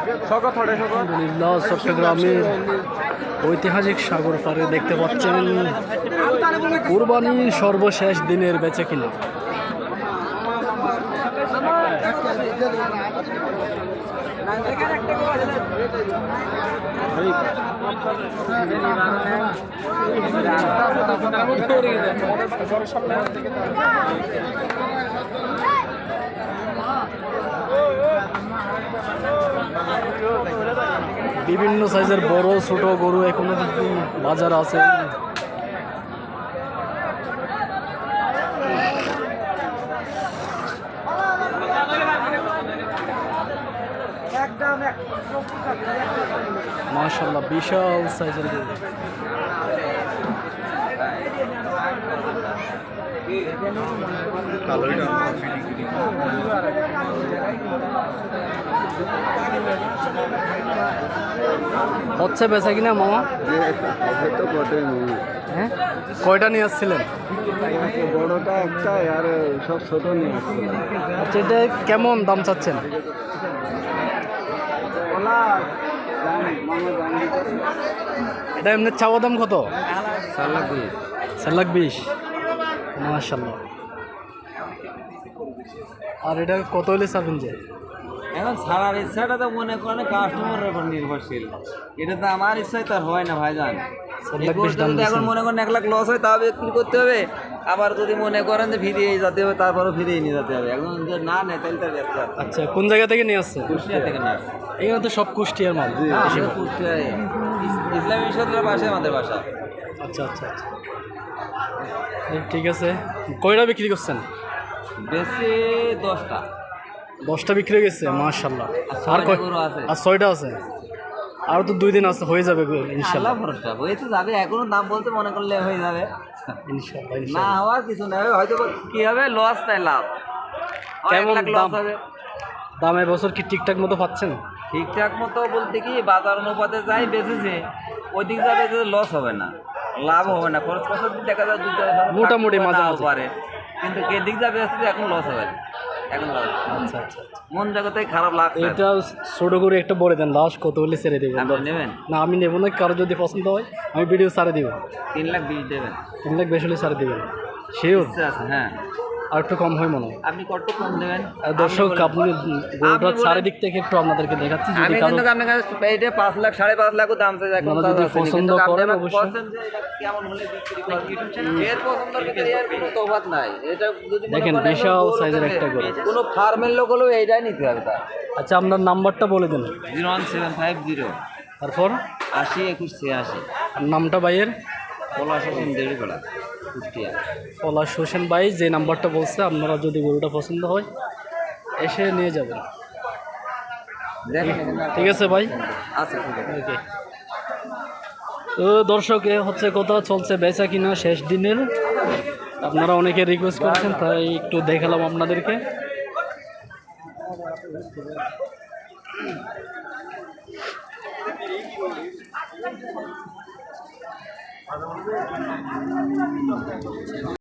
আলহামদুলিল্লাহ চট্টগ্রামের ঐতিহাসিক সাগর পাড়ে দেখতে পাচ্ছেন কুরবানির সর্বশেষ দিনের বেচে কিনা। বিভিন্ন সাইজের বড় ছোট গরু এখনও বাজার আছে। মাশাল্লাহ বিশাল সাইজের গরু। হচ্ছে বেচা কিনা মামা? হ্যাঁ? কয়টা নিয়ে আসছিলেন? বড়টা সব নিয়ে এটা কেমন দাম চাচ্ছেন? এটা এমনি চাওয়া দাম কত? চার লাখ বিশ। মাশাল্লাহ আর এটা কত হলে চাবেন যে? এখন ছাড়ার ইচ্ছাটা তো মনে করেন কাস্টমারের উপর নির্ভরশীল। এটা তো আমার ইচ্ছায় তার হয় না ভাইজান। এখন মনে করেন এক লাখ লস হয় তাও বিক্রি করতে হবে। আবার যদি মনে করেন যে ফিরিয়ে যেতে হবে তারপরে ফিরিয়ে নিয়ে যেতে হবে। এখন যদি না নেয় তাহলে তার ব্যবসা আচ্ছা কোন জায়গা থেকে নিয়ে আসছে? কুষ্টিয়া থেকে না এখানে তো সব কুষ্টিয়ার মাল। হ্যাঁ, কুষ্টিয়ায়। ইসলামী বিশ্ববিদ্যালয়ের পাশে আমাদের বাসা। আচ্ছা আচ্ছা আচ্ছা। ঠিক আছে। কয়টা বিক্রি করছেন? বেশি দশটা। দশটা বিক্রি হয়ে গেছে মাশাল্লাহ আর। আর ছয়টা আছে? আর তো দুই দিন আছে হয়ে যাবে ইনশাল্লাহ ভরসা হয়ে তো যাবে এখনও দাম বলতে মনে করলে হয়ে যাবে। ইনশাল্লাহ না হওয়ার কিছু না হয়তো কি হবে লস তাই লাভ। কেমন দাম? হবে। দাম এবছর কি ঠিকঠাক মতো পাচ্ছেন? ঠিকঠাক মতো বলতে কি বাজার অনুপাতে যাই বেঁচেছে ওই দিক যাবে যে লস হবে না। লাভ হবে না খরচ খরচ দেখা যায় মোটামুটি। নাও পারে। কিন্তু কে দিক যাবে এখন লস হবে না। এখন আচ্ছা আচ্ছা আচ্ছা। মন জায়গাতে খারাপ লাগছে। এটা ছোট করে একটা বলে দেন লাস্ট কত হলে ছেড়ে দেবেন? নেবেন? না আমি নেব না কারও যদি পছন্দ হয় আমি ভিডিও ছাড়ে দিব। তিন লাখ বিশ দেবেন। তিন লাখ বিশ হলে ছাড়ে দেবেন। সেও হ্যাঁ। আর একটু কম হয় মনে হয়। আপনি কত কম দেবেন? দর্শক আপনি গরুটার চারিদিক থেকে একটু আপনাদেরকে দেখাচ্ছি যদি আমি কারও কিন্তু আপনার কাছে এইটা পাঁচ লাখ সাড়ে পাঁচ লাখও দাম চাই এখন আপনারা যদি পছন্দ করেন অবশ্যই। বলছেন এটা কেমন হলে বিক্রি করবেন। এর পছন্দের ভিতরে এর কোনো তফাৎ নাই। এটা যদি দেখেন, বিশাল গরু একটা গরু। কোনো ফার্মের লোক হলেও এইটাই নিতে হবে আচ্ছা আপনার নাম্বারটা বলে দেন। Zero one seven five zero. তারপর? আশি একুশ ছিয়াশি। আর নামটা ভাইয়ের? পলাশ দেড়িপাড়া। কুষ্টিয়া পলাশ হোসেন ভাই যে নাম্বারটা বলছে আপনারা যদি গরুটা পছন্দ হয় এসে নিয়ে যাবেন। ঠিক আছে ভাই? আচ্ছা ওকে তো দর্শক এ হচ্ছে কথা চলছে বেচা কিনা শেষ দিনের। আপনারা অনেকে রিকোয়েস্ট করেছেন তাই একটু দেখালাম আপনাদেরকে। どうですか?